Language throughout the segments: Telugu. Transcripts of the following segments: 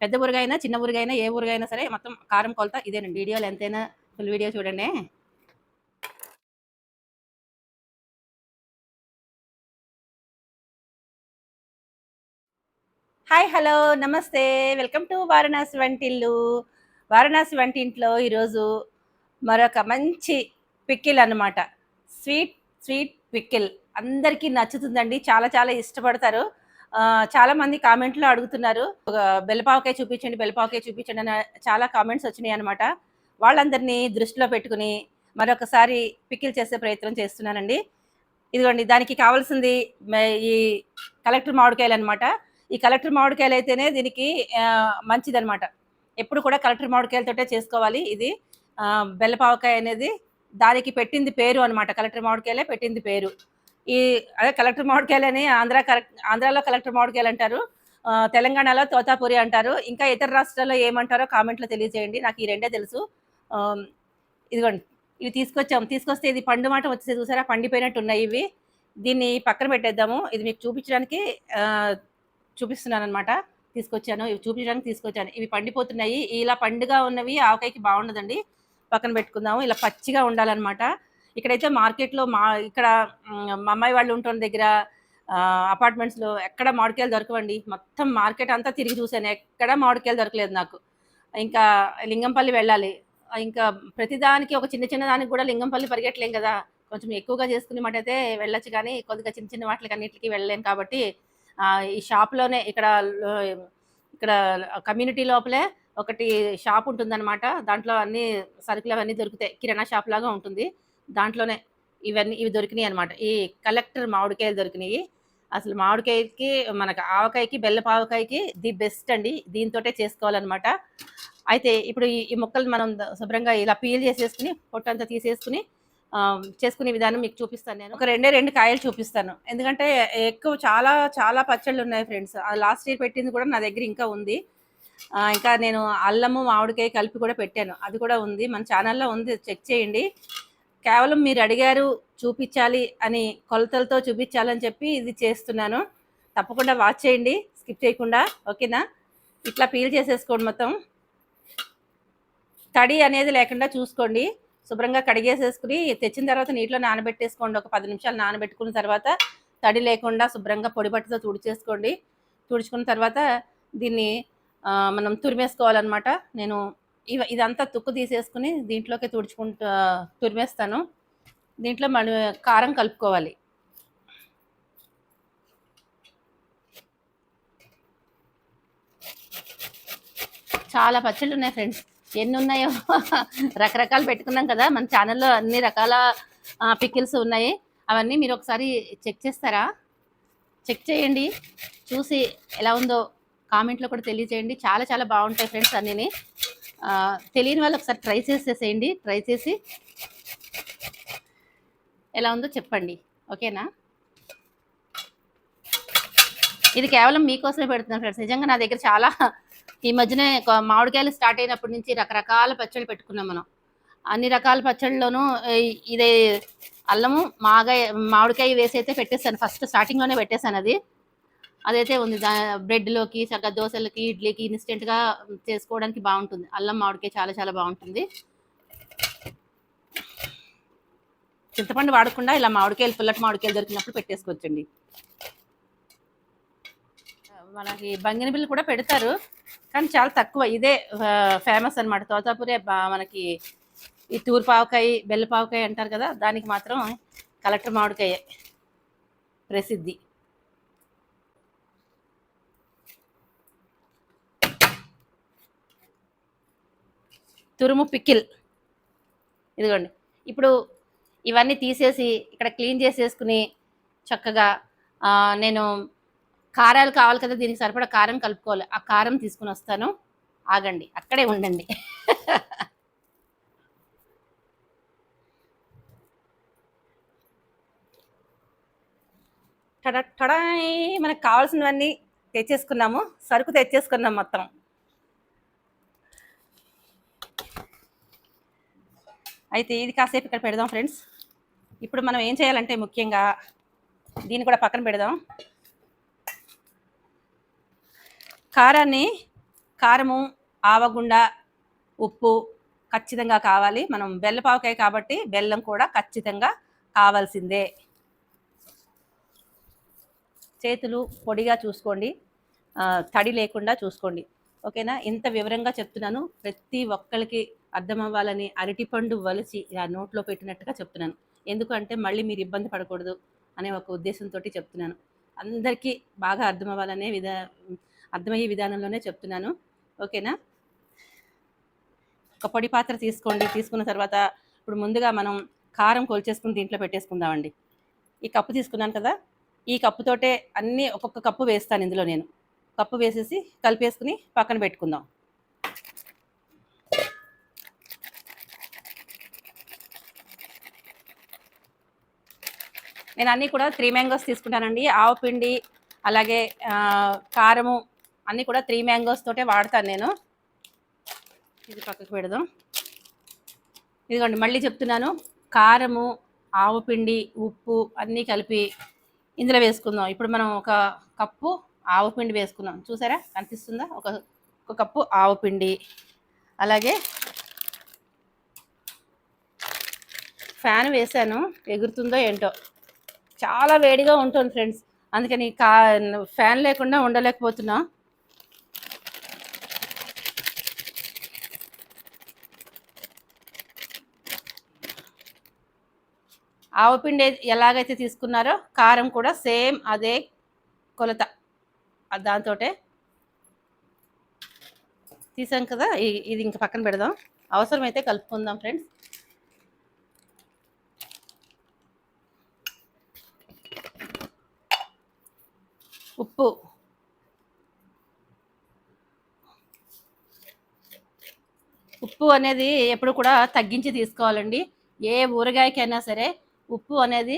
పెద్ద ఊరుగైనా చిన్న ఊరుగైనా ఏ ఊరుగైనా సరే మొత్తం కారం కొలత ఇదేనండి. వీడియోలు ఎంతైనా ఫుల్ వీడియో చూడండి. Hi hello namaste. Welcome to Varanasi వంటిల్లు. వారణాసి వంటింట్లో ఈరోజు మరొక మంచి పిక్కిల్ అన్నమాట. Sweet sweet pickle. అందరికీ నచ్చుతుందండి. చాలా చాలా ఇష్టపడతారు. చాలా మంది కామెంట్లు అడుగుతున్నారు. ఒక బెల్లపావకాయ చూపించండి బెల్లపావకాయ చూపించండి అని చాలా కామెంట్స్ వచ్చినాయి అనమాట వాళ్ళందరినీ దృష్టిలో పెట్టుకుని మరొకసారి పికిల్ చేసే ప్రయత్నం చేస్తున్నానండి. ఇదిగోండి దానికి కావాల్సింది ఈ కలెక్టర్ మామిడికాయలు అనమాట ఈ కలెక్టర్ మామిడికాయలు అయితేనే దీనికి ఆ, ఎప్పుడు కూడా కలెక్టర్ మామిడికాయలతోటే చేసుకోవాలి ఇది. ఆ, బెల్లపావకాయ అనేది దానికి పెట్టింది పేరు అనమాట కలెక్టర్ మామిడికాయలే పెట్టింది పేరు. ఈ అదే కలెక్టర్ మామిడికాయలని ఆంధ్ర కలెక్ట్ ఆంధ్రాలో కలెక్టర్ మామిడికాయలు అంటారు. తెలంగాణలో తోతాపూరి అంటారు. ఇంకా ఇతర రాష్ట్రాల్లో ఏమంటారో కామెంట్లో తెలియజేయండి. నాకు ఈ రెండే తెలుసు. ఇదిగోండి. ఇవి తీసుకొచ్చాము తీసుకొస్తే ఇది పండు మాట వచ్చేసి చూసారా? పండిపోయినట్టు ఉన్నాయి ఇవి. దీన్ని పక్కన పెట్టేద్దాము. ఇది మీకు చూపించడానికి చూపిస్తున్నాను అనమాట తీసుకొచ్చాను. ఇవి చూపించడానికి తీసుకొచ్చాను. ఇవి పండిపోతున్నాయి. ఇలా పండుగా ఉన్నవి ఆవకాయకి బాగుండదండి. పక్కన పెట్టుకుందాము. ఇలా పచ్చిగా ఉండాలన్నమాట. ఇక్కడైతే మార్కెట్లో మా ఇక్కడ మా అమ్మాయి వాళ్ళు ఉంటున్న దగ్గర అపార్ట్మెంట్స్లో ఎక్కడ మామిడికాయలు దొరకవండి. మొత్తం మార్కెట్ అంతా తిరిగి చూశాను. ఎక్కడ మామిడికాయలు దొరకలేదు నాకు. ఇంకా లింగంపల్లి వెళ్ళాలి. ఇంకా ప్రతిదానికి ఒక చిన్న చిన్న దానికి కూడా లింగంపల్లి పరిగెట్టలేం కదా. కొంచెం ఎక్కువగా చేసుకునే మాట అయితే వెళ్ళొచ్చు కానీ కొద్దిగా చిన్న చిన్న వాటికి అన్నిటికీ వెళ్ళలేను కాబట్టి ఈ షాప్లోనే ఇక్కడ ఇక్కడ కమ్యూనిటీ లోపలే ఒకటి షాప్ ఉంటుందన్నమాట. దాంట్లో అన్ని సరుకులు అవన్నీ దొరుకుతాయి. కిరాణా షాప్ లాగా ఉంటుంది. దాంట్లోనే ఇవన్నీ ఇవి దొరికినాయి అనమాట ఈ కలెక్టర్ మామిడికాయలు దొరికినాయి. అసలు మామిడికాయకి మనకు ఆవకాయకి బెల్లపావకాయకి ది బెస్ట్ అండి. దీంతోటే చేసుకోవాలన్నమాట. అయితే ఇప్పుడు ఈ మొక్కలు మనం శుభ్రంగా ఇలా పీల్ చేసేసుకుని పొట్టంతా తీసేసుకుని చేసుకునే విధానం మీకు చూపిస్తాను నేను. ఒక రెండే రెండు కాయలు చూపిస్తాను. ఎందుకంటే ఎక్కువ చాలా చాలా పచ్చళ్ళు ఉన్నాయి ఫ్రెండ్స్. లాస్ట్ ఇయర్ పెట్టింది కూడా నా దగ్గర ఇంకా ఉంది. ఇంకా నేను అల్లము మామిడికాయ కలిపి కూడా పెట్టాను. అది కూడా ఉంది. మన ఛానల్లో ఉంది. చెక్ చేయండి. కేవలం మీరు అడిగారు చూపించాలి అని కొలతలతో చూపించాలని చెప్పి ఇది చేస్తున్నాను. తప్పకుండా వాచ్ చేయండి స్కిప్ చేయకుండా ఓకేనా? ఇట్లా పీల్ చేసేసుకోండి మొత్తం. తడి అనేది లేకుండా చూసుకోండి. శుభ్రంగా కడిగేసేసుకుని తెచ్చిన తర్వాత నీటిలో నానబెట్టేసుకోండి. ఒక పది నిమిషాలు నానబెట్టుకున్న తర్వాత తడి లేకుండా శుభ్రంగా పొడిబట్టతో తుడిచేసుకోండి. తుడుచుకున్న తర్వాత దీన్ని మనం తురిమేసుకోవాలన్నమాట. నేను ఇవ ఇదంతా తుక్కు తీసేసుకుని దీంట్లోకి తుడుచుకుంటూ తురిమేస్తాను. దీంట్లో మనం కారం కలుపుకోవాలి. చాలా పచ్చళ్ళు ఉన్నాయి ఫ్రెండ్స్. ఎన్ని ఉన్నాయో రకరకాలు పెట్టుకున్నాం కదా. మన ఛానల్లో అన్ని రకాల పికిల్స్ ఉన్నాయి. అవన్నీ మీరు ఒకసారి చెక్ చేస్తారా? చెక్ చేయండి. చూసి ఎలా ఉందో కామెంట్లో కూడా తెలియజేయండి. చాలా చాలా బాగుంటాయి ఫ్రెండ్స్ అన్నీ తెలియని వాళ్ళు ఒకసారి ట్రై చేసేసేయండి. ట్రై చేసి ఎలా ఉందో చెప్పండి. ఓకేనా? ఇది కేవలం మీకోసమే పెడుతున్నాను ఫ్రెండ్స్ నిజంగా నా దగ్గర చాలా ఈ మధ్యనే ఒక మామిడికాయలు స్టార్ట్ అయినప్పటి నుంచి రకరకాల పచ్చళ్ళు పెట్టుకున్నాం మనం. అన్ని రకాల పచ్చళ్ళలోనూ ఇదే అల్లము మాగాయ మామిడికాయ వేసి అయితే పెట్టేస్తాను ఫస్ట్ స్టార్టింగ్లోనే పెట్టేశాను అది. అదైతే ఉంది. బ్రెడ్లోకి చక్కగా దోశలకి ఇడ్లీకి ఇన్స్టెంట్గా చేసుకోవడానికి బాగుంటుంది. అల్లం మామిడికాయ చాలా చాలా బాగుంటుంది. చింతపండు వాడకుండా ఇలా మామిడికాయలు పుల్లటి మామిడికాయలు దొరికినప్పుడు పెట్టేసుకోవచ్చండి. మనకి బంగిని బిల్లు కూడా పెడతారు. కానీ చాలా తక్కువ. ఇదే ఫేమస్ అన్నమాట. తోతాపురే బా- మనకి ఈ తూర్పావకాయ బెల్లపావకాయ అంటారు కదా దానికి మాత్రం కలెక్టర్ మామిడికాయే ప్రసిద్ధి. తురుము పికిల్. ఇదిగోండి. ఇప్పుడు ఇవన్నీ తీసేసి ఇక్కడ క్లీన్ చేసేసుకుని చక్కగా నేను కారాలు కావాలి కదా దీనికి సరిపడా కారం కలుపుకోవాలి. ఆ కారం తీసుకుని వస్తాను. ఆగండి. అక్కడే ఉండండి. టడ టడాయ్ మనకు కావాల్సినవన్నీ తెచ్చేసుకున్నాము. సరుకు తెచ్చేసుకున్నాం మొత్తం. అయితే ఇది కాసేపు ఇక్కడ పెడదాం ఫ్రెండ్స్. ఇప్పుడు మనం ఏం చేయాలంటే ముఖ్యంగా దీన్ని కూడా పక్కన పెడదాం. కారాన్ని కారము ఆవగుండ ఉప్పు ఖచ్చితంగా కావాలి. మనం బెల్లపావకాయ కాబట్టి బెల్లం కూడా ఖచ్చితంగా కావాల్సిందే. చేతులు పొడిగా చూసుకోండి. తడి లేకుండా చూసుకోండి. ఓకేనా? ఇంత వివరంగా చెప్తున్నాను. ప్రతి ఒక్కరికి అర్థమవ్వాలని అరటిపండు వలిచి ఇలా నోట్లో పెట్టినట్టుగా చెప్తున్నాను. ఎందుకంటే మళ్ళీ మీరు ఇబ్బంది పడకూడదు అనే ఒక ఉద్దేశంతో చెప్తున్నాను. అందరికీ బాగా అర్థం అవ్వాలనే విధా అర్థమయ్యే విధానంలోనే చెప్తున్నాను. ఓకేనా? ఒక పొడి పాత్ర తీసుకోండి. తీసుకున్న తర్వాత ఇప్పుడు ముందుగా మనం కారం కొల్చేసుకుని దీంట్లో పెట్టేసుకుందామండి. ఈ కప్పు తీసుకున్నాను కదా? ఈ కప్పుతోటే అన్నీ ఒక్కొక్క కప్పు వేస్తాను ఇందులో నేను. కప్పు వేసేసి కలిపేసుకుని పక్కన పెట్టుకుందాం. నేను అన్నీ కూడా త్రీ మ్యాంగోస్ తీసుకుంటానండి. ఆవు పిండి అలాగే కారము అన్నీ కూడా త్రీ మ్యాంగోస్ తోటే వాడతాను నేను. ఇది పక్కకు పెడదాం. ఇదిగోండి మళ్ళీ చెప్తున్నాను. కారము ఆవు పిండి ఉప్పు అన్నీ కలిపి ఇందులో వేసుకుందాం. ఇప్పుడు మనం ఒక కప్పు ఆవు పిండి వేసుకున్నాం. చూసారా? కనిపిస్తుందా? ఒక ఒక కప్పు ఆవు పిండి. అలాగే ఫ్యాన్ వేసాను ఎగురుతుందో ఏంటో. చాలా వేడిగా ఉంటుంది ఫ్రెండ్స్. అందుకని కా ఫ్యాన్ లేకుండా ఉండలేకపోతున్నా. ఆవపిండి ఎలాగైతే తీసుకున్నారో కారం కూడా సేమ్ అదే కొలత. దాంతో తీసాం కదా ఇది ఇంక పక్కన పెడదాం. అవసరమైతే కలుపుకుందాం ఫ్రెండ్స్. ఉప్పు. ఉప్పు అనేది ఎప్పుడు కూడా తగ్గించి తీసుకోవాలండి. ఏ ఊరగాయకైనా సరే ఉప్పు అనేది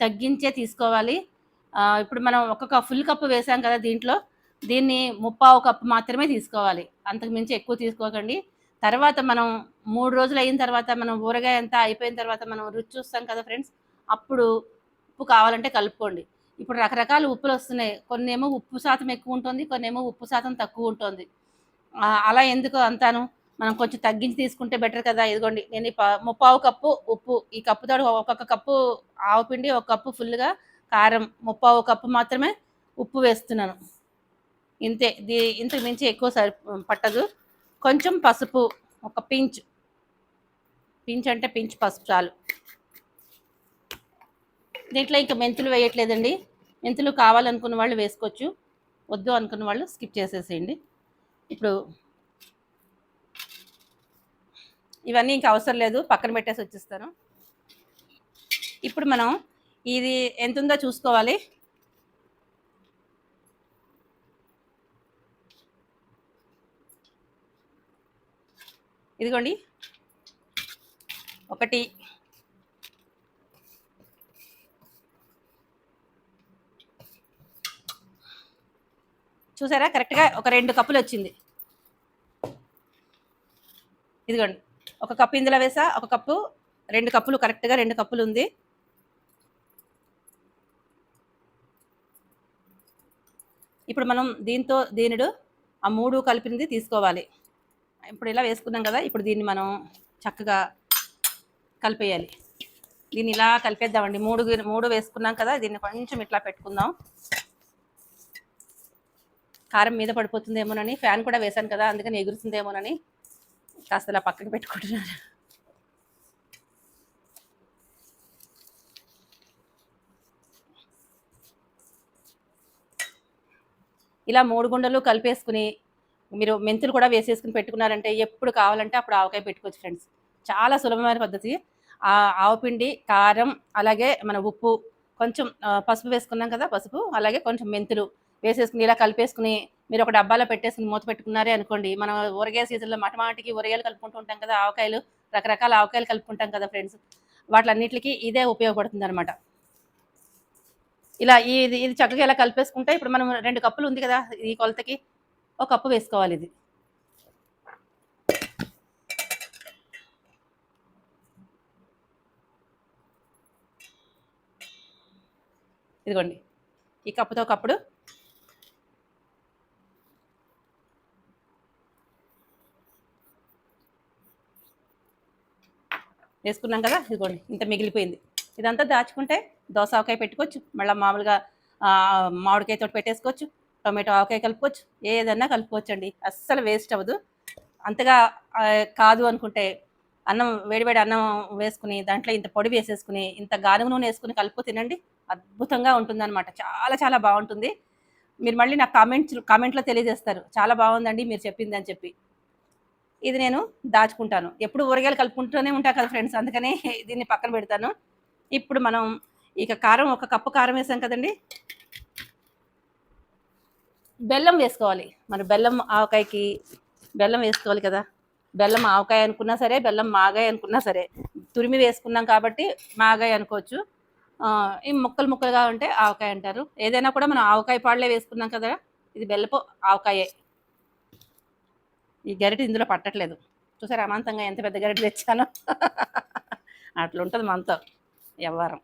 తగ్గించే తీసుకోవాలి. ఇప్పుడు మనం ఒక్కొక్క ఫుల్ కప్పు వేసాం కదా దీంట్లో. దీన్ని ముప్పావు కప్పు మాత్రమే తీసుకోవాలి. అంతకు మించి ఎక్కువ తీసుకోకండి. తర్వాత మనం మూడు రోజులు అయిన తర్వాత మనం ఊరగాయ అంతా అయిపోయిన తర్వాత మనం రుచి చూస్తాం కదా ఫ్రెండ్స్ అప్పుడు ఉప్పు కావాలంటే కలుపుకోండి. ఇప్పుడు రకరకాల ఉప్పులు వస్తున్నాయి. కొన్ని ఏమో ఉప్పు శాతం ఎక్కువ ఉంటుంది కొన్ని ఏమో ఉప్పు శాతం తక్కువ ఉంటుంది. అలా ఎందుకు అంతాను? మనం కొంచెం తగ్గించి తీసుకుంటే బెటర్ కదా. ఇదిగోండి నేను ముప్పావు కప్పు ఉప్పు ఈ కప్పుతో ఒక్కొక్క కప్పు ఆవు పిండి ఒక కప్పు ఫుల్గా కారం ముప్పావు కప్పు మాత్రమే ఉప్పు వేస్తున్నాను. ఇంతే దీ ఇంతకు మించి ఎక్కువ సరి పట్టదు. కొంచెం పసుపు ఒక పించ్ పించ్ అంటే పించ్ పసుపు చాలు. దీంట్లో ఇంకా మెంతులు వేయట్లేదండి. మెంతులు కావాలనుకున్న వాళ్ళు వేసుకోవచ్చు. వద్దు అనుకున్న వాళ్ళు స్కిప్ చేసేసేయండి. ఇప్పుడు ఇవన్నీ ఇంకా అవసరం లేదు. పక్కన పెట్టేసి వచ్చేస్తాను. ఇప్పుడు మనం ఇది ఎంత ఉందో చూసుకోవాలి. ఇదిగోండి. ఒకటి చూసారా? కరెక్ట్గా ఒక రెండు కప్పులు వచ్చింది. ఇదిగోండి. ఒక కప్పు ఇందులో వేసా ఒక కప్పు రెండు కప్పులు కరెక్ట్గా రెండు కప్పులు ఉంది. ఇప్పుడు మనం దీంతో దీనిడు ఆ మూడు కలిపినది తీసుకోవాలి. ఇప్పుడు ఇలా వేసుకున్నాం కదా ఇప్పుడు దీన్ని మనం చక్కగా కలిపేయాలి. దీన్ని ఇలా కలిపేద్దామండి. మూడు మూడు వేసుకున్నాం కదా దీన్ని కొంచెం ఇట్లా పెట్టుకుందాం. కారం మీద పడిపోతుందేమోనని ఫ్యాన్ కూడా వేశాను కదా అందుకని ఎగురుతుందేమోనని కాస్త ఇలా పక్కన పెట్టుకుంటున్నారు ఇలా మూడు గుండెలు కలిపేసుకుని మీరు మెంతులు కూడా వేసేసుకుని పెట్టుకున్నారంటే ఎప్పుడు కావాలంటే అప్పుడు ఆవకాయ పెట్టుకోవచ్చు ఫ్రెండ్స్ చాలా సులభమైన పద్ధతి. ఆవపిండి కారం అలాగే మన ఉప్పు కొంచెం పసుపు వేసుకున్నాం కదా పసుపు అలాగే కొంచెం మెంతులు వేసేసుకుని ఇలా కలిపేసుకుని మీరు ఒక డబ్బాలో పెట్టేసుకుని మూత పెట్టుకున్నారే అనుకోండి మనం ఊరగాయ సీజన్లో మటమాటికి ఊరగాయలు కలుపుకుంటూ ఉంటాం కదా ఆవకాయలు రకరకాల ఆవకాయలు కలుపుకుంటాం కదా ఫ్రెండ్స్ వాటిలన్నిటికీ ఇదే ఉపయోగపడుతుంది అనమాట ఇలా ఇది ఇది చక్కగా ఇలా కలిపేసుకుంటే ఇప్పుడు మనం రెండు కప్పులు ఉంది కదా ఈ కొలతకి ఒక కప్పు వేసుకోవాలి ఇది. ఇదిగోండి. ఈ కప్పుతో కప్పుడు వేసుకున్నాం కదా ఇదిగోండి ఇంత మిగిలిపోయింది. ఇదంతా దాచుకుంటే దోస ఆవకాయ పెట్టుకోవచ్చు మళ్ళీ మామూలుగా మామిడికాయ మామిడికాయతో పెట్టేసుకోవచ్చు టొమాటో ఆవకాయ కలుపుకోవచ్చు ఏదన్నా కలుపుకోవచ్చు అండి అస్సలు వేస్ట్ అవ్వదు. అంతగా కాదు అనుకుంటే అన్నం వేడివేడి అన్నం వేసుకుని దాంట్లో ఇంత పొడి వేసేసుకుని ఇంత గానుగ నూనె వేసుకుని కలుపు తినండి అద్భుతంగా ఉంటుందన్నమాట. చాలా చాలా బాగుంటుంది. మీరు మళ్ళీ నాకు కామెంట్స్ కామెంట్లో తెలియజేస్తారు. చాలా బాగుందండి మీరు చెప్పింది అని చెప్పి. ఇది నేను దాచుకుంటాను. ఎప్పుడు ఊరగాయలు కలుపుకుంటూనే ఉంటా కదా ఫ్రెండ్స్ అందుకనే దీన్ని పక్కన పెడతాను. ఇప్పుడు మనం ఇక కారం ఒక కప్పు కారం వేసాం కదండి. బెల్లం వేసుకోవాలి. మరి బెల్లం ఆవకాయకి బెల్లం వేసుకోవాలి కదా. బెల్లం ఆవకాయ అనుకున్నా సరే బెల్లం మాగాయ అనుకున్నా సరే. తురిమి వేసుకున్నాం కాబట్టి మాగాయ అనుకోవచ్చు. ఈ ముక్కలు ముక్కలుగా ఉంటే ఆవకాయ అంటారు. ఏదైనా కూడా మనం ఆవకాయ పాడలే వేసుకున్నాం కదా ఇది బెల్లపు ఆవకాయే. ఈ గరిటె ఇందులో పట్టట్లేదు. చూసారు అమాంతంగా ఎంత పెద్ద గరిటె తెచ్చానో? అట్లా ఉంటుంది మనతో వ్యవహారం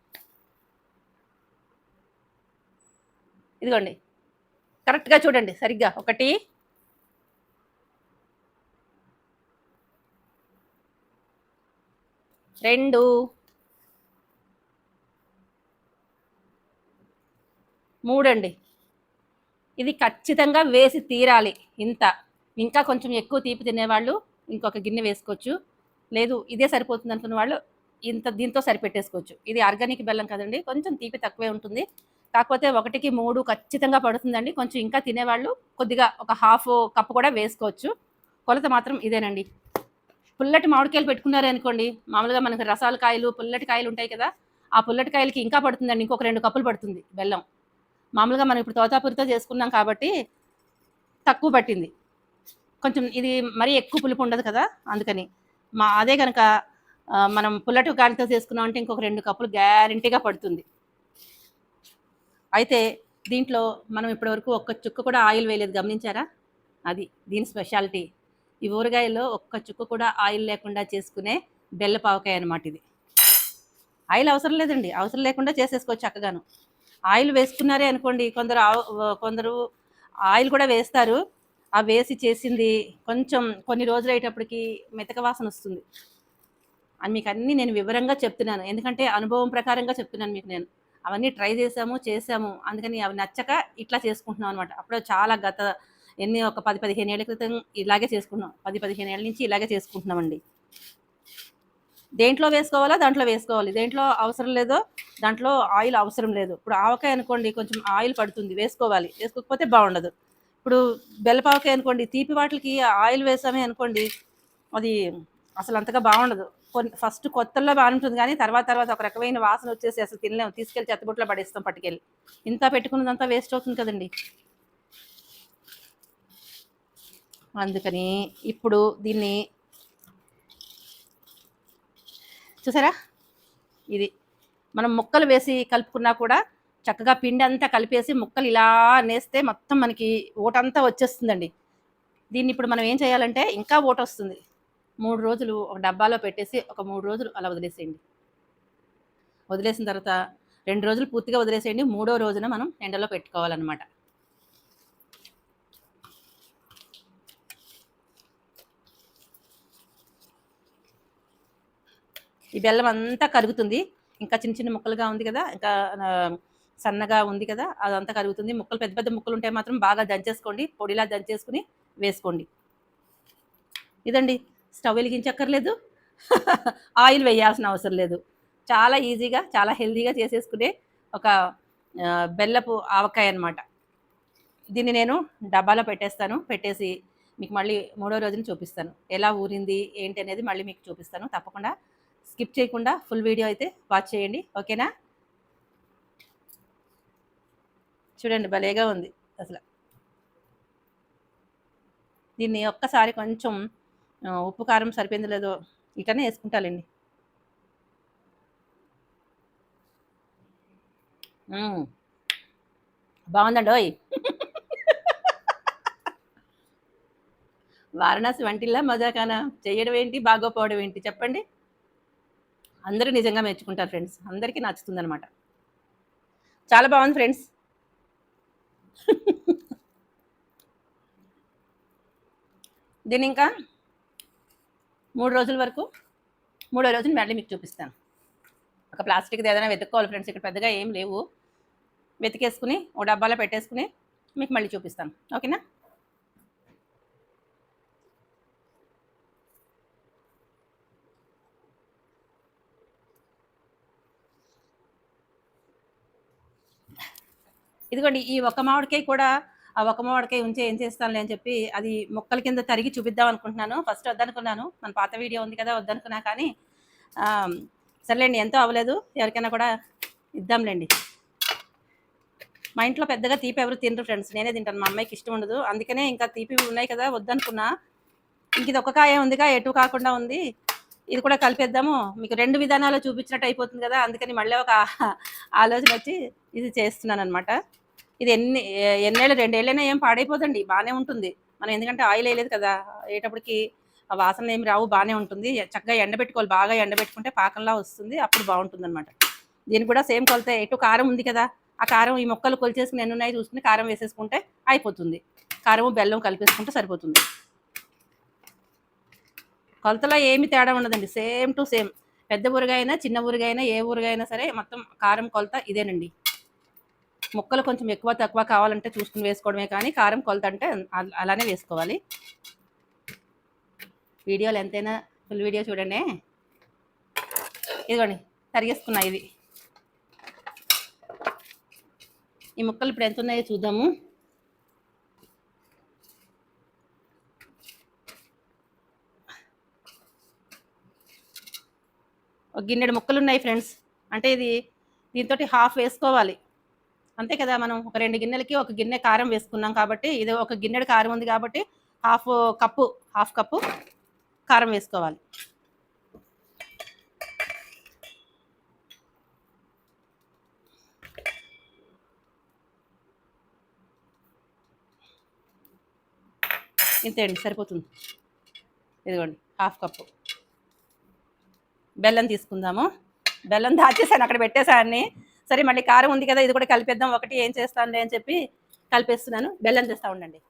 ఇదిగోండి. కరెక్ట్గా చూడండి సరిగ్గా. ఒకటి. రెండు. మూడండి. ఇది ఖచ్చితంగా వేసి తీరాలి ఇంత. ఇంకా కొంచెం ఎక్కువ తీపి తినేవాళ్ళు ఇంకొక గిన్నె వేసుకోవచ్చు. లేదు ఇదే సరిపోతుంది అనుకున్న వాళ్ళు ఇంత దీంతో సరిపెట్టేసుకోవచ్చు. ఇది ఆర్గానిక్ బెల్లం కదండి కొంచెం తీపి తక్కువే ఉంటుంది. కాకపోతే ఒకటికి మూడు ఖచ్చితంగా పడుతుందండి. కొంచెం ఇంకా తినేవాళ్ళు కొద్దిగా ఒక హాఫ్ కప్ కూడా వేసుకోవచ్చు. కొలత మాత్రం ఇదేనండి. పుల్లటి మామిడికాయలు పెట్టుకున్నారు అనుకోండి మామూలుగా మనకు రసాల కాయలు పుల్లటి కాయలు ఉంటాయి కదా ఆ పుల్లటి కాయలకి ఇంకా పడుతుందండి ఇంకొక రెండు కప్పులు పడుతుంది బెల్లం. మామూలుగా మనం ఇప్పుడు తోతాపూరితో చేసుకున్నాం కాబట్టి తక్కువ పట్టింది. కొంచెం ఇది మరీ ఎక్కువ పులుపు ఉండదు కదా అందుకని. మా అదే కనుక మనం పుల్లటి గాలితో చేసుకున్నాం అంటే ఇంకొక రెండు కప్పులు గ్యారంటీగా పడుతుంది. అయితే దీంట్లో మనం ఇప్పటివరకు ఒక్క చుక్క కూడా ఆయిల్ వేయలేదు గమనించారా? అది దీని స్పెషాలిటీ. ఈ ఊరగాయలో ఒక్క చుక్క కూడా ఆయిల్ లేకుండా చేసుకునే బెల్ల పావకాయ అనమాట ఇది. ఆయిల్ అవసరం లేదండి అవసరం లేకుండా చేసేసుకోవచ్చు చక్కగాను. ఆయిల్ వేసుకున్నారే అనుకోండి కొందరు కొందరు ఆయిల్ కూడా వేస్తారు ఆ వేసి చేసింది కొంచెం కొన్ని రోజులు అయ్యేటప్పటికి మెతక వాసన వస్తుంది. అని మీకు అన్నీ నేను వివరంగా చెప్తున్నాను. ఎందుకంటే అనుభవం ప్రకారంగా చెప్తున్నాను మీకు నేను. అవన్నీ ట్రై చేసాము చేసాము అందుకని అవి నచ్చక ఇట్లా చేసుకుంటున్నాం అనమాట అప్పుడు చాలా గత ఎన్ని ఒక పది పదిహేను ఏళ్ళ క్రితం ఇలాగే చేసుకుంటున్నాం పది పదిహేను ఏళ్ళ నుంచి ఇలాగే చేసుకుంటున్నామండి. దేంట్లో వేసుకోవాలా దాంట్లో వేసుకోవాలి. దేంట్లో అవసరం లేదో దాంట్లో ఆయిల్ అవసరం లేదు. ఇప్పుడు ఆవకాయ అనుకోండి కొంచెం ఆయిల్ పడుతుంది. వేసుకోవాలి. వేసుకోకపోతే బాగుండదు. ఇప్పుడు బెల్లపావకాయ అనుకోండి తీపి వాటికి ఆయిల్ వేసామే అనుకోండి అది అసలు అంతగా బాగుండదు. కొన్ని ఫస్ట్ కొత్తల్లో బాగుంటుంది ఉంటుంది కానీ తర్వాత తర్వాత ఒక రకమైన వాసన వచ్చేసి అసలు తినలేము. తీసుకెళ్ళి చెత్తబుట్లో పడేస్తాం పట్టుకెళ్ళి. ఇంత పెట్టుకున్నదంతా వేస్ట్ అవుతుంది కదండి. అందుకని ఇప్పుడు దీన్ని చూసారా? ఇది మనం ముక్కలు వేసి కలుపుకున్నా కూడా చక్కగా పిండి అంతా కలిపేసి ముక్కలు ఇలా నేస్తే మొత్తం మనకి ఓటంతా వచ్చేస్తుందండి. దీన్ని ఇప్పుడు మనం ఏం చేయాలంటే ఇంకా ఓట వస్తుంది. మూడు రోజులు ఒక డబ్బాలో పెట్టేసి ఒక మూడు రోజులు అలా వదిలేసేయండి. వదిలేసిన తర్వాత రెండు రోజులు పూర్తిగా వదిలేసేయండి. మూడో రోజున మనం ఎండలో పెట్టుకోవాలన్నమాట. ఈ బెల్లం అంతా కరుగుతుంది. ఇంకా చిన్న చిన్న ముక్కలుగా ఉంది కదా. ఇంకా సన్నగా ఉంది కదా అదంతా కరుగుతుంది ముక్కలు పెద్ద పెద్ద ముక్కలు ఉంటే మాత్రం బాగా దంచేసుకోండి. పొడిలా దంచేసుకుని వేసుకోండి. ఇదండి. స్టవ్ వెలిగించక్కర్లేదు. ఆయిల్ వేయాల్సిన అవసరం లేదు. చాలా ఈజీగా చాలా హెల్తీగా చేసేసుకునే ఒక బెల్లపు ఆవకాయ అన్నమాట. దీన్ని నేను డబ్బాలో పెట్టేస్తాను. పెట్టేసి మీకు మళ్ళీ మూడో రోజున చూపిస్తాను. ఎలా ఊరింది ఏంటి అనేది మళ్ళీ మీకు చూపిస్తాను. తప్పకుండా స్కిప్ చేయకుండా ఫుల్ వీడియో అయితే వాచ్ చేయండి. ఓకేనా? చూడండి భలేగా ఉంది అసలు. దీన్ని ఒక్కసారి కొంచెం ఉప్పు కారం సరిపోయింది లేదో ఇటనే వేసుకుంటాలండి. బాగుందండి ఓయ్. వారణాసి వంటిల్లా మజాకానా? చేయడం ఏంటి బాగోపోవడం ఏంటి? చెప్పండి. అందరూ నిజంగా మెచ్చుకుంటారు ఫ్రెండ్స్. అందరికీ నచ్చుతుందనమాట చాలా బాగుంది ఫ్రెండ్స్. దీన్ని ఇంకా మూడు రోజుల వరకు మూడో రోజున మళ్ళీ మీకు చూపిస్తాను. ఒక ప్లాస్టిక్ది ఏదైనా వెతుక్కోవాలి ఫ్రెండ్స్ ఇక్కడ పెద్దగా ఏం లేవు. వెతికేసుకుని ఒక డబ్బాలో పెట్టేసుకుని మీకు మళ్ళీ చూపిస్తాను. ఓకేనా? ఇదిగోండి ఈ ఒక మామిడికాయ కూడా ఆ ఒక మామిడికాయ ఉంచి ఏం చేస్తానులే అని చెప్పి అది మొక్కల కింద తరిగి చూపిద్దాం అనుకుంటున్నాను. ఫస్ట్ వద్దనుకున్నాను. మన పాత వీడియో ఉంది కదా వద్దనుకున్నా కానీ సర్లేండి ఎంతో అవ్వలేదు. ఎవరికైనా కూడా ఇద్దాంలేండి. మా ఇంట్లో పెద్దగా తీపి ఎవరు తినరు ఫ్రెండ్స్. నేనే తింటాను. మా అమ్మాయికి ఇష్టం ఉండదు. అందుకనే ఇంకా తీపి ఉన్నాయి కదా వద్దనుకున్నా. ఇంక ఇది ఒక కాయ ఉందిగా ఎటు కాకుండా ఉంది. ఇది కూడా కలిపేద్దాము. మీకు రెండు విధానాలు చూపించినట్టు అయిపోతుంది కదా అందుకని మళ్ళీ ఒక ఆలోచన వచ్చి ఇది చేస్తున్నాను అనమాట ఇది ఎన్ని ఎన్నేళ్ళు రెండేళ్ళైనా ఏం పాడైపోదండి బాగానే ఉంటుంది. మనం ఎందుకంటే ఆయిల్ వేయలేదు కదా అయ్యేటప్పటికి ఆ వాసనలు ఏమి రావు బాగానే ఉంటుంది. చక్కగా ఎండబెట్టుకోవాలి బాగా ఎండబెట్టుకుంటే పాకంలా వస్తుంది అప్పుడు బాగుంటుంది అనమాట దీనికి కూడా సేమ్ కొలత ఎటు కారం ఉంది కదా ఆ కారం ఈ మొక్కలు కొలిచేసుకుని ఎన్ని ఉన్నాయి చూసుకుని కారం వేసేసుకుంటే అయిపోతుంది. కారము బెల్లం కలిపేసుకుంటే సరిపోతుంది. కొలతలో ఏమి తేడా ఉండదండి సేమ్ టు సేమ్. పెద్ద ఊరగాయ అయినా చిన్న ఊరగాయ అయినా ఏ ఊరగాయ అయినా సరే మొత్తం కారం కొలత ఇదేనండి. ముక్కలు కొంచెం ఎక్కువ తక్కువ కావాలంటే చూసుకుని వేసుకోవడమే కానీ కారం కొలత అంటే అలానే వేసుకోవాలి. వీడియోలు ఎంతైనా ఫుల్ వీడియో చూడండి. ఇదిగోండి తరిగేసుకున్నా ఇది ఈ ముక్కలు ఇప్పుడు ఎంత ఉన్నాయో చూద్దాము. ఒక గిన్నెడు ముక్కలు ఉన్నాయి ఫ్రెండ్స్. అంటే ఇది దీంతో హాఫ్ వేసుకోవాలి. అంతే కదా మనం ఒక రెండు గిన్నెలకి ఒక గిన్నె కారం వేసుకున్నాం కాబట్టి ఇది ఒక గిన్నెడు కారం ఉంది కాబట్టి హాఫ్ కప్పు హాఫ్ కప్పు కారం వేసుకోవాలి. ఇంతే అండి సరిపోతుంది. ఇదిగోండి హాఫ్ కప్పు. బెల్లం తీసుకుందాము. బెల్లం దాచేసాను అక్కడ పెట్టేసాన్ని సరే మళ్ళీ కారం ఉంది కదా ఇది కూడా కలిపేద్దాం ఒకటి ఏం చేస్తానులే అని చెప్పి కలిపేస్తున్నాను. బెల్లం తెస్తా ఉండండి.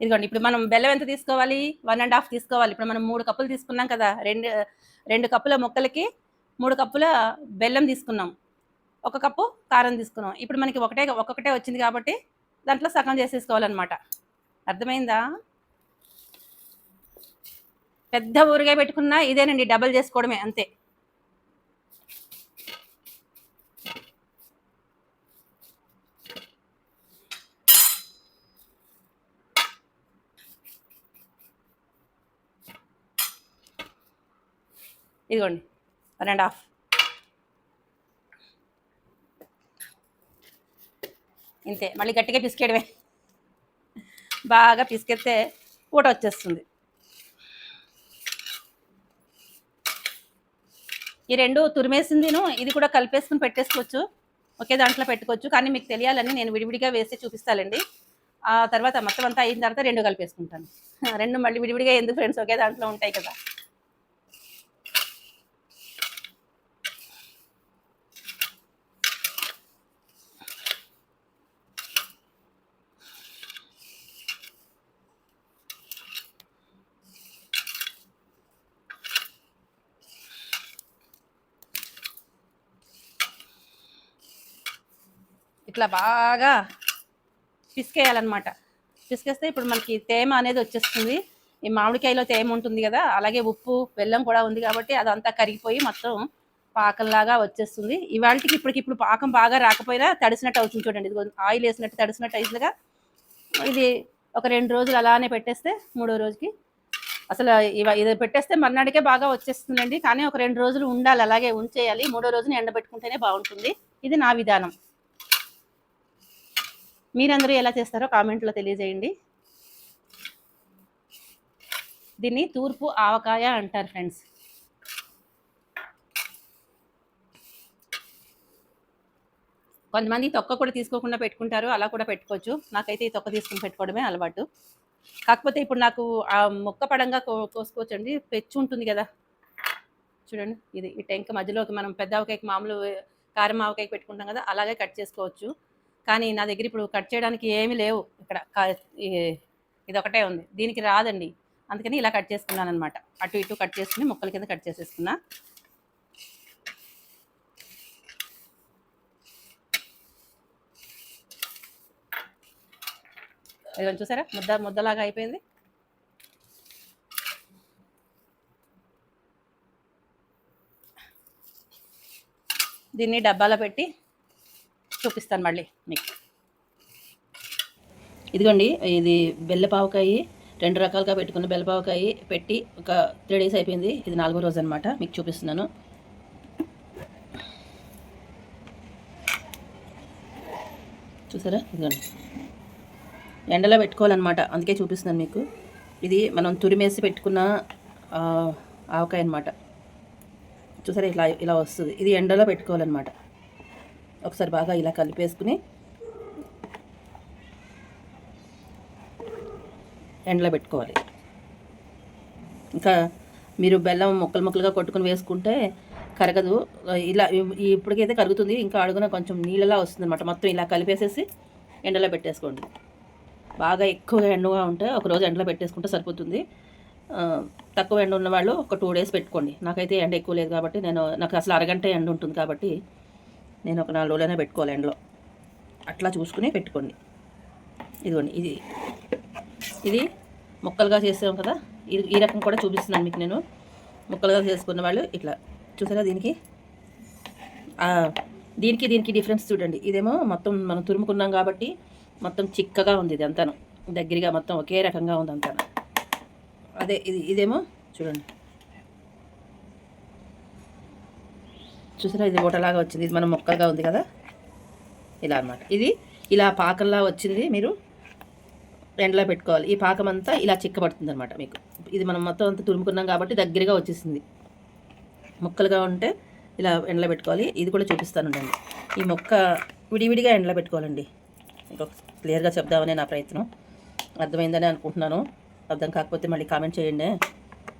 ఇదిగోండి ఇప్పుడు మనం బెల్లం ఎంత తీసుకోవాలి? వన్ అండ్ హాఫ్ తీసుకోవాలి. ఇప్పుడు మనం మూడు కప్పులు తీసుకున్నాం కదా రెండు రెండు కప్పుల మొక్కలకి మూడు కప్పుల బెల్లం తీసుకున్నాం. ఒక కప్పు కారం తీసుకున్నాం. ఇప్పుడు మనకి ఒకటే ఒక్కొక్కటే వచ్చింది కాబట్టి దాంట్లో సగం చేసేసుకోవాలన్నమాట. అర్థమైందా? పెద్ద ఊరిగా పెట్టుకున్నా ఇదేనండి డబల్ చేసుకోవడమే అంతే. ఇదిగోండి వన్ అండ్ హాఫ్. ఇంతే మళ్ళీ గట్టిగా పిసికేయడమే. బాగా పిసికెత్తే పూట వచ్చేస్తుంది. ఈ రెండు తురిమేసిందిను ఇది కూడా కలిపేసుకుని పెట్టేసుకోవచ్చు. ఒకే దాంట్లో పెట్టుకోవచ్చు కానీ మీకు తెలియాలని నేను విడివిడిగా వేసి చూపిస్తానండి. ఆ తర్వాత మొత్తం అంతా అయిన తర్వాత రెండు కలిపేసుకుంటాను. రెండు మళ్ళీ విడివిడిగా ఎందుకు ఫ్రెండ్స్ ఒకే దాంట్లో ఉంటాయి కదా. ఇట్లా బాగా పిసికేయాలన్నమాట. పిసికేస్తే ఇప్పుడు మనకి తేమ అనేది వచ్చేస్తుంది. ఈ మామిడికాయలో తేమ ఉంటుంది కదా అలాగే ఉప్పు బెల్లం కూడా ఉంది కాబట్టి అదంతా కరిగిపోయి మొత్తం పాకంలాగా వచ్చేస్తుంది. ఇవాళకి ఇప్పటికి ఇప్పుడు పాకం బాగా రాకపోయినా తడిసినట్టు అవుతుంది చూడండి. ఇది ఆయిల్ వేసినట్టు తడిసినట్టు అయినగా ఇది ఒక రెండు రోజులు అలానే పెట్టేస్తే మూడో రోజుకి. అసలు ఇవ ఇది పెట్టేస్తే మర్నాడికే బాగా వచ్చేస్తుందండి. కానీ ఒక రెండు రోజులు ఉండాలి అలాగే ఉంచేయాలి. మూడో రోజున ఎండబెట్టుకుంటేనే బాగుంటుంది. ఇది నా విధానం. మీరందరూ ఎలా చేస్తారో కామెంట్లో తెలియజేయండి. దీన్ని తూర్పు ఆవకాయ అంటారు ఫ్రెండ్స్. కొంతమంది తొక్క కూడా తీసుకోకుండా పెట్టుకుంటారు అలా కూడా పెట్టుకోవచ్చు. నాకైతే ఈ తొక్క తీసుకుని పెట్టుకోవడమే అలవాటు. కాకపోతే ఇప్పుడు నాకు ఆ మొక్క పడంగా కో కోసుకోవచ్చండి. పెచ్చు ఉంటుంది కదా. చూడండి ఇది ఈ టెంక మధ్యలోకి మనం పెద్ద ఆవకాయకి మామూలు కారం ఆవకాయకి పెట్టుకుంటాం కదా అలాగే కట్ చేసుకోవచ్చు. కానీ నా దగ్గర ఇప్పుడు కట్ చేయడానికి ఏమీ లేవు. ఇక్కడ కా- ఇది ఒకటే ఉంది. దీనికి రాదండి. అందుకని ఇలా కట్ చేసుకున్నాను అనమాట అటు ఇటు కట్ చేసుకుని ముక్కల కింద కట్ చేసేసుకున్నా. ఇదిగోండి చూసారా? ముద్ద ముద్దలాగా అయిపోయింది. దీన్ని డబ్బాలో పెట్టి చూపిస్తాను మళ్ళీ మీకు. ఇదిగోండి ఇది బెల్లపావకాయ రెండు రకాలుగా పెట్టుకున్న బెల్లపావకాయ పెట్టి ఒక త్రీ డేస్ అయిపోయింది. ఇది నాలుగో రోజు అనమాట మీకు చూపిస్తున్నాను. చూసారా? ఇదిగోండి. ఎండలో పెట్టుకోవాలన్నమాట అందుకే చూపిస్తున్నాను మీకు. ఇది మనం తురిమేసి పెట్టుకున్న ఆవకాయ అనమాట చూసారా? ఇలా ఇలా వస్తుంది. ఇది ఎండలో పెట్టుకోవాలన్నమాట. ఒకసారి బాగా ఇలా కలిపేసుకుని ఎండలో పెట్టుకోవాలి. ఇంకా మీరు బెల్లం ముక్కలు ముక్కలుగా కొట్టుకుని వేసుకుంటే కరగదు. ఇలా ఇప్పటికైతే కరుగుతుంది. ఇంకా అడుగున కొంచెం నీళ్ళలా వస్తుంది అనమాట మొత్తం ఇలా కలిపేసేసి ఎండలో పెట్టేసుకోండి. బాగా ఎక్కువగా ఎండగా ఉంటే ఒక రోజు ఎండలో పెట్టేసుకుంటే సరిపోతుంది. తక్కువ ఎండ ఉన్న వాళ్ళు ఒక టూ డేస్ పెట్టుకోండి. నాకైతే ఎండ ఎక్కువ లేదు కాబట్టి నేను నాకు అసలు అరగంట ఎండ ఉంటుంది కాబట్టి నేను ఒక నాలుగు రోజులైనా పెట్టుకోవాలి ఎండలో. అట్లా చూసుకుని పెట్టుకోండి. ఇదిగోండి ఇది. ఇది ముక్కలుగా చేసాం కదా ఇది ఈ రకం కూడా చూపిస్తున్నాను మీకు నేను. ముక్కలుగా చేసుకున్న వాళ్ళు ఇట్లా. చూసారా దీనికి? దీనికి దీనికి డిఫరెన్స్ చూడండి. ఇదేమో మొత్తం మనం తురుముకున్నాం కాబట్టి మొత్తం చిక్కగా ఉంది ఇది అంతాను. దగ్గరగా మొత్తం ఒకే రకంగా ఉంది అంతాను. అదే ఇది ఇదేమో చూడండి. చూసారా? ఇది ఊటలాగా వచ్చింది. ఇది మనం మొక్కలుగా ఉంది కదా? ఇలా అన్నమాట. ఇది ఇలా పాకంలా వచ్చింది మీరు ఎండలో పెట్టుకోవాలి. ఈ పాకం అంతా ఇలా చిక్కబడుతుంది అనమాట మీకు. ఇది మనం మొత్తం అంతా తురుముకున్నాం కాబట్టి దగ్గరగా వచ్చేసింది. ముక్కలుగా ఉంటే ఇలా ఎండలో పెట్టుకోవాలి. ఇది కూడా చూపిస్తాను ఉండండి. ఈ మొక్క విడివిడిగా ఎండలో పెట్టుకోవాలండి. ఇంకొక క్లియర్గా చెప్దామనే నా ప్రయత్నం. అర్థమైందని అనుకుంటున్నాను. అర్థం కాకపోతే మళ్ళీ కామెంట్ చేయండి.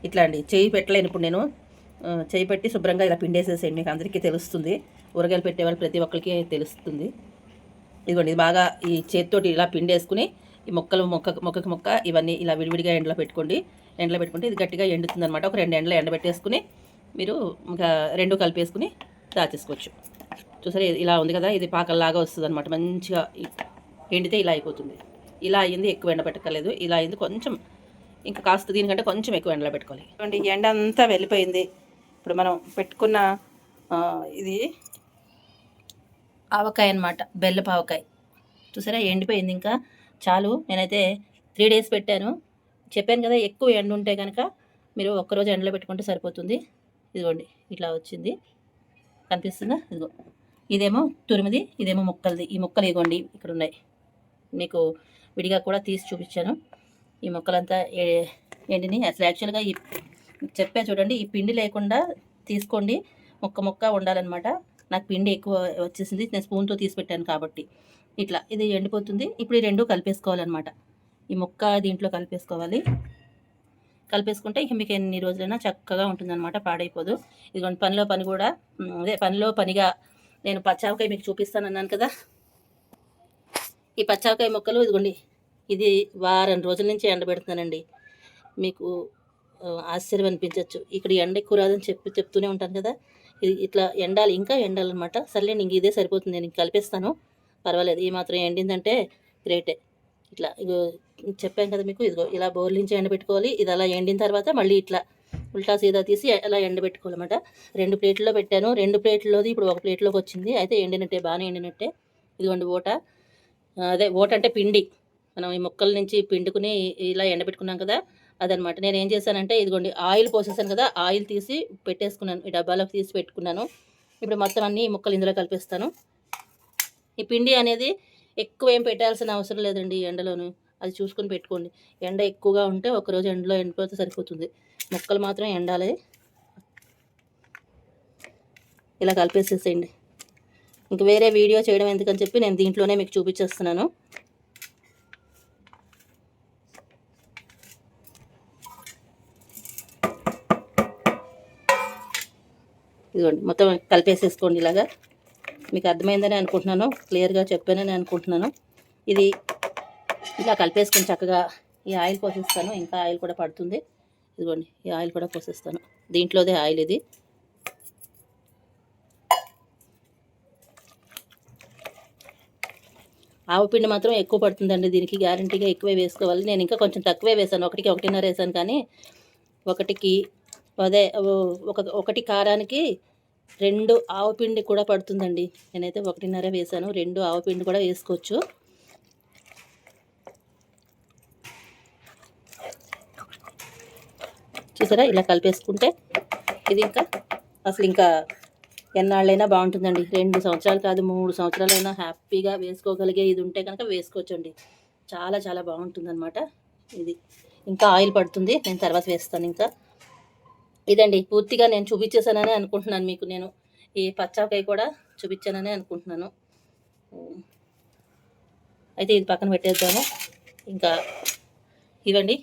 ఇట్లా అండి చేయి పెట్టలేను ఇప్పుడు నేను. ఆ, చేయి పెట్టి శుభ్రంగా ఇలా పిండేసేసేయండి. మీకు అందరికీ తెలుస్తుంది. ఊరగాయలు పెట్టేవాళ్ళు ప్రతి ఒక్కరికి తెలుస్తుంది. ఇదిగోండి ఇది బాగా ఈ చేతితోటి ఇలా పిండేసుకుని ఈ మొక్కలు మొక్క మొక్కకి మొక్క ఇవన్నీ ఇలా విడివిడిగా ఎండలో పెట్టుకోండి. ఎండలో పెట్టుకుంటే ఇది గట్టిగా ఎండుతుంది అనమాట ఒక రెండు ఎండలో ఎండబెట్టేసుకుని మీరు ఇంకా రెండు కలిపేసుకుని దాచేసుకోవచ్చు. చూసారా ఇది ఇలా ఉంది కదా ఇది పాకల్లాగా వస్తుంది అనమాట మంచిగా ఎండితే ఇలా అయిపోతుంది. ఇలా అయింది ఎక్కువ ఎండ పెట్టకలేదు ఇలా అయింది కొంచెం ఇంకా కాస్త దీనికంటే కొంచెం ఎక్కువ ఎండలో పెట్టుకోవాలి. ఈ ఎండ అంతా వెళ్ళిపోయింది. ఇప్పుడు మనం పెట్టుకున్న ఇది ఆవకాయ అనమాట బెల్లపు ఆవకాయ చూసారా? ఎండిపోయింది ఇంకా. చాలు నేనైతే త్రీ డేస్ పెట్టాను. చెప్పాను కదా ఎక్కువ ఎండ ఉంటే కనుక మీరు ఒక్కరోజు ఎండలో పెట్టుకుంటే సరిపోతుంది. ఇదిగోండి ఇట్లా వచ్చింది. కనిపిస్తుందా? ఇదిగో. ఇదేమో తురిమిది ఇదేమో ముక్కలది. ఈ ముక్కలు ఇదిగోండి ఇక్కడ ఉన్నాయి. మీకు విడిగా కూడా తీసి చూపించాను. ఈ మొక్కలంతా ఎండిని అసలు యాక్చువల్గా ఈ చెప్పా చూడండి ఈ పిండి లేకుండా తీసుకోండి ముక్క ముక్క ఉండాలన్నమాట. నాకు పిండి ఎక్కువ వచ్చేసింది నేను స్పూన్తో తీసి పెట్టాను కాబట్టి. ఇట్లా ఇది ఎండిపోతుంది. ఇప్పుడు ఈ రెండు కలిపేసుకోవాలన్నమాట. ఈ ముక్క దీంట్లో కలిపేసుకోవాలి. కలిపేసుకుంటే ఇక మీకు ఎన్ని రోజులైనా చక్కగా ఉంటుందన్నమాట పాడైపోదు. ఇదిగోండి పనిలో పని కూడా అదే పనిలో పనిగా నేను పచ్చావకాయ మీకు చూపిస్తాను అన్నాను కదా. ఈ పచ్చావకాయ మొక్కలు ఇదిగోండి ఇది వారం రోజుల నుంచి ఎండబెడుతున్నానండి. మీకు ఆశ్చర్యం అనిపించవచ్చు ఇక్కడ ఎండ ఎక్కువ రాదని చెప్పి చెప్తూనే ఉంటాను కదా. ఇది ఇట్లా ఎండాలి ఇంకా ఎండాలన్నమాట. సర్లే నీకు ఇదే సరిపోతుంది నేను కలిపేస్తాను. పర్వాలేదు ఈ మాత్రం ఎండిందంటే గ్రేటే. ఇట్లా ఇగో చెప్పాను కదా మీకు ఇదిగో ఇలా బోర్లించి ఎండబెట్టుకోవాలి ఇది అలా ఎండిన తర్వాత మళ్ళీ ఇట్లా ఉల్టా సీదా తీసి అలా ఎండబెట్టుకోవాలన్నమాట రెండు ప్లేట్లో పెట్టాను. రెండు ప్లేట్లోది ఇప్పుడు ఒక ప్లేట్లోకి వచ్చింది. అయితే ఎండినట్టే బాగానే ఎండినట్టే. ఇదిగోండి ఓట. అదే ఓట అంటే పిండి. మనం ఈ మొక్కల నుంచి పిండుకుని ఇలా ఎండబెట్టుకున్నాం కదా. అదనమాట. నేను ఏం చేశానంటే ఇదిగోండి ఆయిల్ పోసేసాను కదా ఆయిల్ తీసి పెట్టేసుకున్నాను. ఈ డబ్బాలోకి తీసి పెట్టుకున్నాను. ఇప్పుడు మొత్తం అన్ని ముక్కలు ఇందులో కలిపేస్తాను. ఈ పిండి అనేది ఎక్కువ ఏం పెట్టాల్సిన అవసరం లేదండి ఎండలోను. అది చూసుకొని పెట్టుకోండి. ఎండ ఎక్కువగా ఉంటే ఒకరోజు ఎండలో ఎండిపోతే సరిపోతుంది. ముక్కలు మాత్రం ఎండాలి. ఇలా కలిపేసేసేయండి. ఇంక వేరే వీడియో చేయడం ఎందుకని చెప్పి నేను దీంట్లోనే మీకు చూపించేస్తున్నాను. ఇదిగోండి మొత్తం కలిపేసేసుకోండి ఇలాగా. మీకు అర్థమైందని అనుకుంటున్నాను క్లియర్గా చెప్పానని అనుకుంటున్నాను. ఇది ఇలా కలిపేసుకొని చక్కగా ఈ ఆయిల్ పోసేస్తాను ఇంకా ఆయిల్ కూడా పడుతుంది. ఇదిగోండి ఈ ఆయిల్ కూడా పోసేస్తాను. దీంట్లోదే ఆయిల్ ఇది. ఆవపిండి మాత్రం ఎక్కువ పడుతుందండి దీనికి గ్యారంటీగా ఎక్కువే వేసుకోవాలి. నేను ఇంకా కొంచెం తక్కువే వేసాను ఒకటికి ఒకటిన్నర వేసాను కానీ ఒకటికి అదే ఒక ఒకటి కారానికి రెండు ఆవు పిండి కూడా పడుతుందండి. నేనైతే ఒకటిన్నర వేసాను. రెండు ఆవు పిండి కూడా వేసుకోవచ్చు. చూసారా? ఇలా కలిపేసుకుంటే ఇది ఇంకా అసలు ఇంకా ఎన్నాళ్ళైనా బాగుంటుందండి. రెండు సంవత్సరాలు కాదు మూడు సంవత్సరాలైనా హ్యాపీగా వేసుకోగలిగే ఇది ఉంటే కనుక వేసుకోవచ్చండి. చాలా చాలా బాగుంటుందన్నమాట. ఇది ఇంకా ఆయిల్ పడుతుంది. నేను తర్వాత వేస్తాను ఇంకా. ఇదండి పూర్తిగా నేను చూపించేసానని అనుకుంటున్నాను మీకు నేను. ఈ పచ్చాకాయ కూడా చూపించానని అనుకుంటున్నాను. అయితే ఇది పక్కన పెట్టేద్దాము. ఇంకా ఇవండి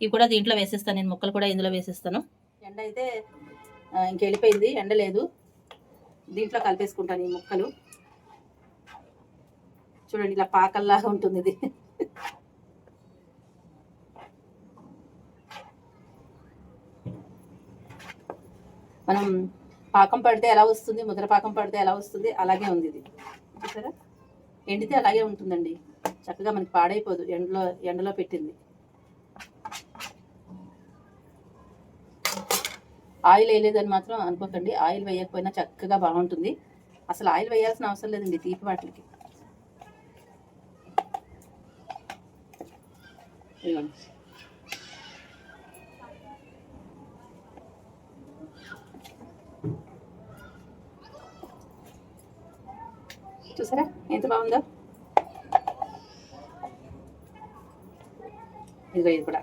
ఇవి కూడా దీంట్లో వేసేస్తాను నేను ముక్కలు కూడా ఇందులో వేసేస్తాను. ఎండ అయితే ఇంకెళ్ళిపోయింది ఇంక వెళ్ళిపోయింది ఎండ లేదు. దీంట్లో కలిపేసుకుంటాను ఈ ముక్కలు. చూడండి ఇలా పాకల్లాగా ఉంటుంది ఇది. మనం పాకం పడితే ఎలా వస్తుంది? ముద్ర పాకం పడితే ఎలా వస్తుంది? అలాగే ఉంది ఇది. చూసారా ఎండితే అలాగే ఉంటుందండి. చక్కగా మనకి పాడైపోదు. ఎండలో ఎండలో పెట్టింది. ఆయిల్ వేయలేదని మాత్రం అనుకోకండి. ఆయిల్ వేయకపోయినా చక్కగా బాగుంటుంది. అసలు ఆయిల్ వేయాల్సిన అవసరం లేదండి తీపి వాటికి. ఇదిగోండి. చూసారా ఎంత బాగుందో? ఇదిగో ఇది కూడా.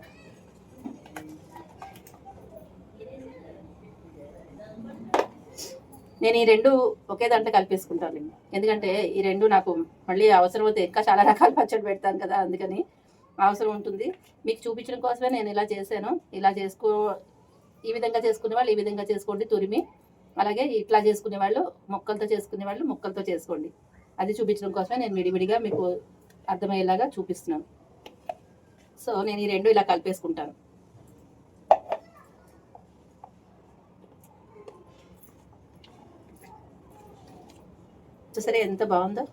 నేను ఈ రెండు ఒకే దాంట్లో కలిపేసుకుంటాను ఎందుకంటే ఈ రెండు నాకు మళ్ళీ అవసరం అయితే ఇంకా చాలా రకాల పచ్చడి పెడతాను కదా అందుకని అవసరం ఉంటుంది. మీకు చూపించడం కోసమే నేను ఇలా చేశాను. ఇలా చేసుకో ఈ విధంగా చేసుకునే వాళ్ళు ఈ విధంగా చేసుకోండి తురిమి. అలాగే ఇట్లా చేసుకునే వాళ్ళు మొక్కలతో చేసుకునే వాళ్ళు మొక్కలతో చేసుకోండి. అది చూపించడం కోసమే నేను విడివిడిగా మీకు అర్థమయ్యేలాగా చూపిస్తున్నాను. సో నేను ఈ రెండు ఇలా కలిపేసుకుంటాను. చూసారా ఎంత బాగుందో?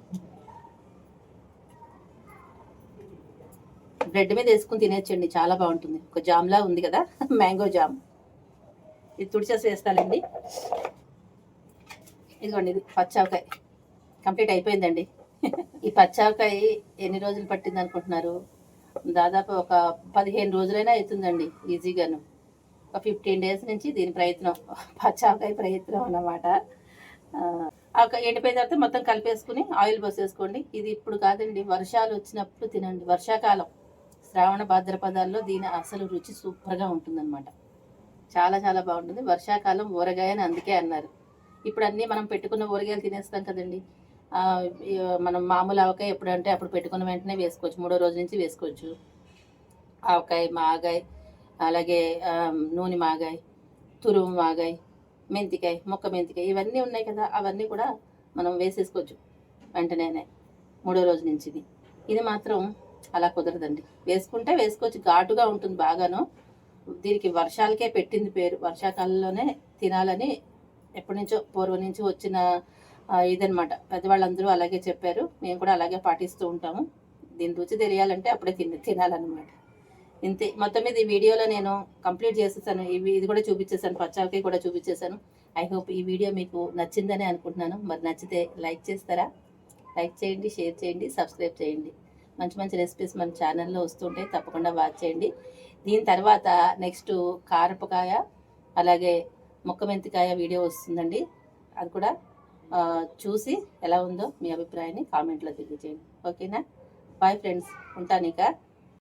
బ్రెడ్ మీద వేసుకుని తినేచ్చండి చాలా బాగుంటుంది. ఒక జామ్లా ఉంది కదా మ్యాంగో జామ్. ఇది తుడిచేసి వేస్తానండి. ఇదిగోండి ఇది పచ్చావకాయ. కంప్లీట్ అయిపోయిందండి. ఈ పచ్చావకాయ ఎన్ని రోజులు పట్టింది అనుకుంటున్నారు? దాదాపు ఒక పదిహేను రోజులైనా అవుతుందండి ఈజీగాను. ఒక ఫిఫ్టీన్ డేస్ నుంచి దీని ప్రయత్నం పచ్చావకాయ ప్రయత్నం అన్నమాట. ఒక ఎండిపోయిన తర్వాత మొత్తం కలిపేసుకుని ఆయిల్ పోసేసుకోండి. ఇది ఇప్పుడు కాదండి వర్షాలు వచ్చినప్పుడు తినండి. వర్షాకాలం శ్రావణ భాద్రపదాల్లో దీని అసలు రుచి సూపర్గా ఉంటుందన్నమాట. చాలా చాలా బాగుంటుంది. వర్షాకాలం ఊరగాయ అని అందుకే అన్నారు. ఇప్పుడు అన్నీ మనం పెట్టుకున్న ఊరగాయలు తినేస్తాం కదండి. మనం మామూలు ఆవకాయ ఎప్పుడంటే అప్పుడు పెట్టుకున్న వెంటనే వేసుకోవచ్చు. మూడో రోజు నుంచి వేసుకోవచ్చు. ఆవకాయ మాగాయ అలాగే నూనె మాగాయ తురుము మాగాయ మెంతికాయ మొక్క మెంతికాయ ఇవన్నీ ఉన్నాయి కదా అవన్నీ కూడా మనం వేసేసుకోవచ్చు వెంటనే మూడో రోజు నుంచి ఇది ఇది మాత్రం అలా కుదరదండి. వేసుకుంటే వేసుకోవచ్చు. ఘాటుగా ఉంటుంది బాగాను. దీనికి వర్షాలకే పెట్టింది పేరు. వర్షాకాలంలోనే తినాలని ఎప్పటి నుంచో పూర్వం నుంచి వచ్చిన ఇదనమాట పెద్దవాళ్ళందరూ అలాగే చెప్పారు. మేము కూడా అలాగే పాటిస్తూ ఉంటాము. దీని రుచి తెలియాలంటే అప్పుడే తిని తినాలన్నమాట. ఇంతే. మొత్తం మీద ఈ వీడియోలో నేను కంప్లీట్ చేసేసాను. ఇవి ఇది కూడా చూపించేసాను. పచ్చావకాయ కూడా చూపించేసాను. ఐ హోప్ ఈ వీడియో మీకు నచ్చిందని అనుకుంటున్నాను. మరి నచ్చితే లైక్ చేస్తారా? లైక్ చేయండి షేర్ చేయండి సబ్స్క్రైబ్ చేయండి. మంచి మంచి రెసిపీస్ మన ఛానల్లో వస్తుంటాయి తప్పకుండా వాచ్ చేయండి. దీని తర్వాత నెక్స్ట్ కారపకాయ అలాగే మొక్క మెంతికాయ వీడియో వస్తుందండి. అది కూడా చూసి ఎలా ఉందో మీ అభిప్రాయాన్ని కామెంట్లో తెలియజేయండి. ఓకేనా? బాయ్ ఫ్రెండ్స్ ఉంటాను ఇక